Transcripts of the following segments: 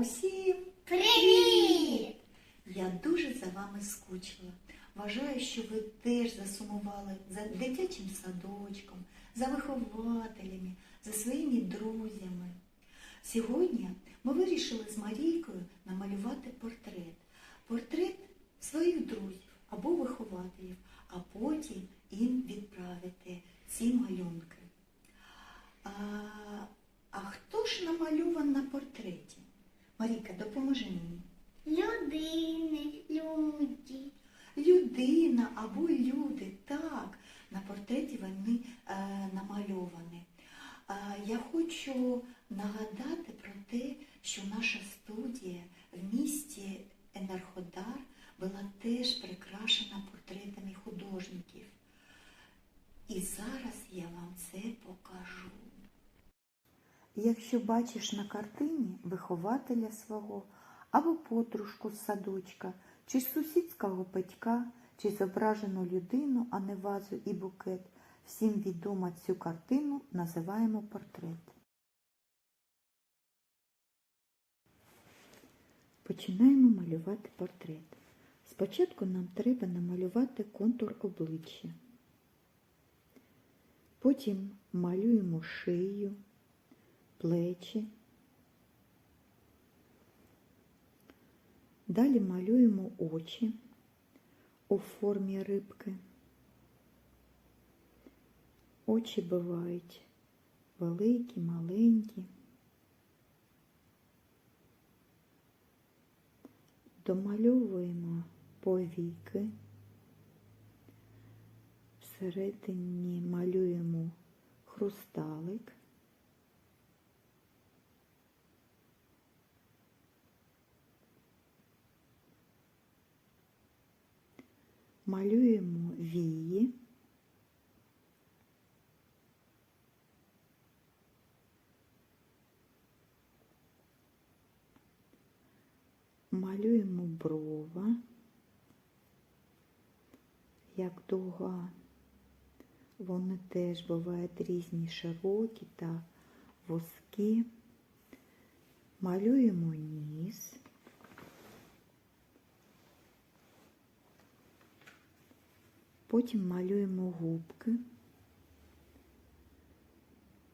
Усім Привіт! я дуже за вами скучила. Вважаю, що ви теж засумували за дитячим садочком, за вихователями, за своїми друзями. Сьогодні ми вирішили з Марійкою намалювати портрет. Портрет своїх друзів або вихователів, а потім їм відправити ці малюнки. А, а хто ж намальован на портреті? Марійка, допоможи мені. Людини, люди. Людина або люди, так, на портреті вони е, намальовані. Е, я хочу нагадати про те, що наша студія в місті Енергодар була теж прикрашена портретами художників. І зараз я вам це покажу. Якщо бачиш на картині вихователя свого або подружку з садочка, чи сусідського батька, чи зображену людину, а не вазу і букет, всім відомо цю картину називаємо портрет. Починаємо малювати портрет. Спочатку нам треба намалювати контур обличчя. Потім малюємо шию, плечі. Далі малюємо очі у формі рибки. Очі бувають великі, маленькі. Домальовуємо повіки. Всередині малюємо хрусталик. Малюємо вії. Малюємо брова, як дуга. Вони теж бувають різні широкі та вузькі. Малюємо ніс. Потім малюємо губки.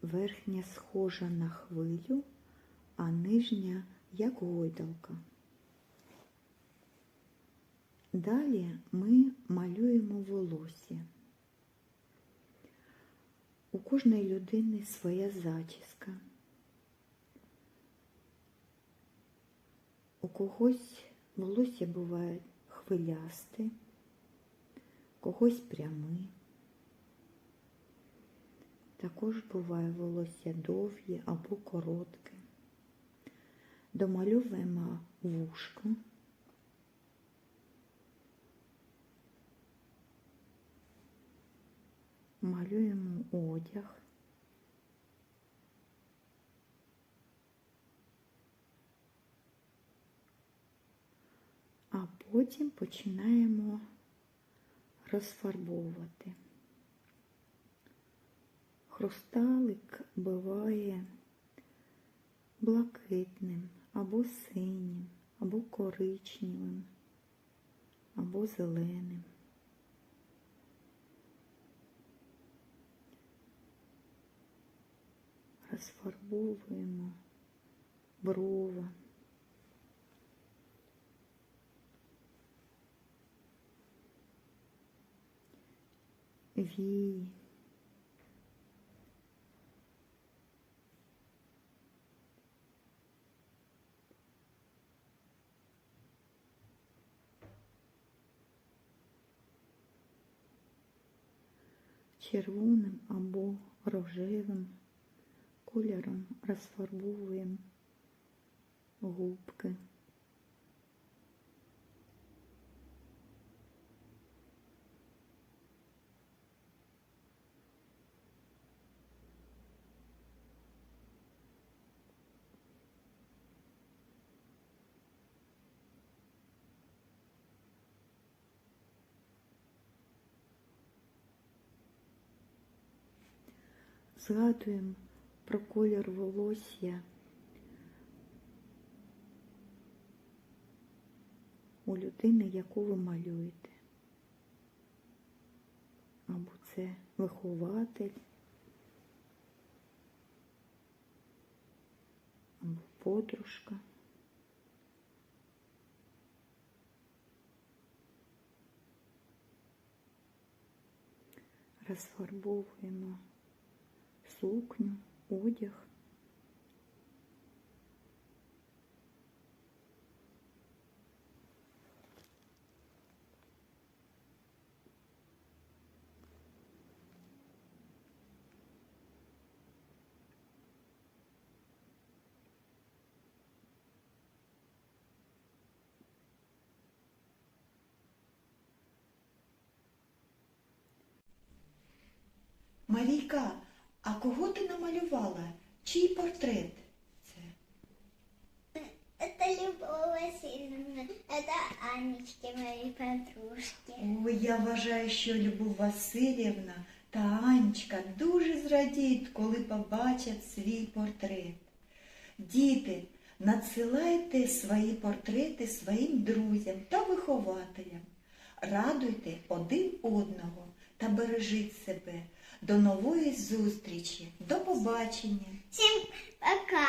Верхня схожа на хвилю, а нижня як гойдалка. Далі ми малюємо волосся. У кожної людини своя зачіска. У когось волосся буває хвилясте, когось прямий. Також буває волосся довгі або коротке. Домальовуємо вушко. Малюємо одяг. А потім починаємо розфарбовувати. Хрусталик буває блакитним, або синім, або коричневим, або зеленим. Розфарбовуємо брова. Вії. червоним або рожевим кольором розфарбовуємо губки. Згадуємо про колір волосся у людини, яку ви малюєте. Або це вихователь, або подружка. Розфарбовуємо сукню, одяг. Марійка, а кого ти намалювала? Чий портрет це? Это Любовь Васильевна. Это Анечки, моей подружки. Ой, я вважаю, що Любов Васильівна та Анечка дуже зрадіють, коли побачать свій портрет. Діти, надсилайте свої портрети своїм друзям та вихователям. Радуйте один одного та бережіть себе. До нової зустрічі. До побачення! Всім пока.